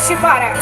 наші пари.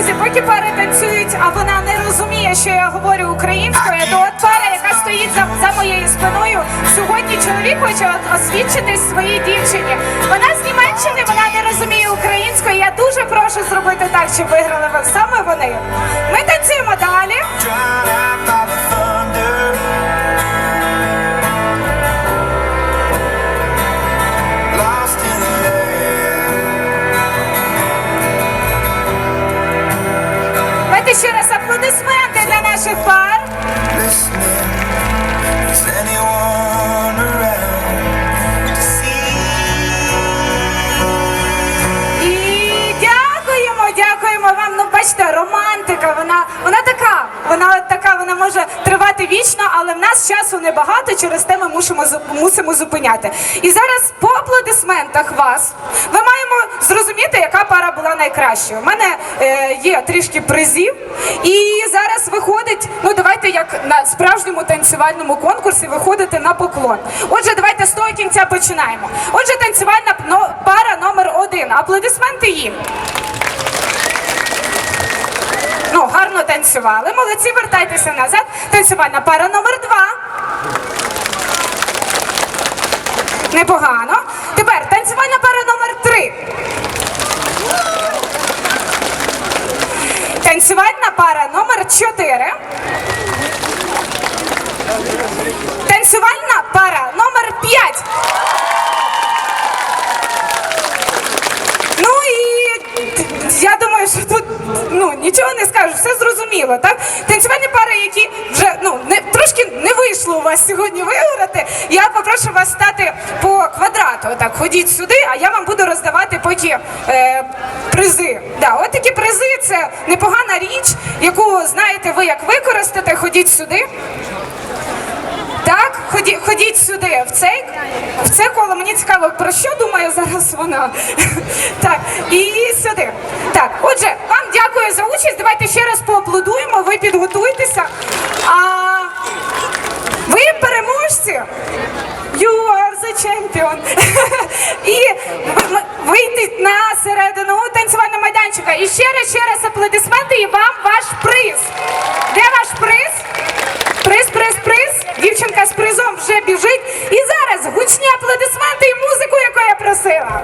Друзі, поки пари танцюють, а вона не розуміє, що я говорю українською, то от пара, яка стоїть за, за моєю спиною, сьогодні чоловік хоче освідчитись своїй дівчині. Вона з Німеччини, вона не розуміє українською. Я дуже прошу зробити так, щоб виграли ви- саме вони. Ми танцюємо далі. Романтика, вона, вона така, вона така, вона може тривати вічно, але в нас часу небагато, через те ми мусимо, мусимо зупиняти. І зараз по аплодисментах вас ми маємо зрозуміти, яка пара була найкращою. У мене е, є трішки призів, і зараз виходить, ну давайте як на справжньому танцювальному конкурсі виходити на поклон. Отже, давайте з того кінця починаємо. Отже, танцювальна пара номер один. Аплодисменти їм. Танцювали. Молодці, вертайтеся назад. Танцювальна пара номер два. Непогано. Тепер танцювальна пара номер три. Танцювальна пара номер чотири. Танцювальна пара номер п'ять. Ну і я думаю, що тут ну нічого не скажу, зрозуміло, так? Танцювальні пари, які вже ну не трошки не вийшло у вас сьогодні виграти. Я попрошу вас стати по квадрату. Так, ходіть сюди, а я вам буду роздавати поки е, призи. Да, от такі призи це непогана річ, яку знаєте ви як використати. Ходіть сюди. Ході, ходіть сюди, в цей в це коло. Мені цікаво, про що думає зараз вона. Так, і сюди. Так, отже, вам дякую за участь. Давайте ще раз поаплодуємо. Ви підготуйтеся. А ви переможці. You are the champion. І ви- вийти на середину танцювального майданчика. І ще раз, ще призом вже біжить. І зараз гучні аплодисменти і музику, яку я просила.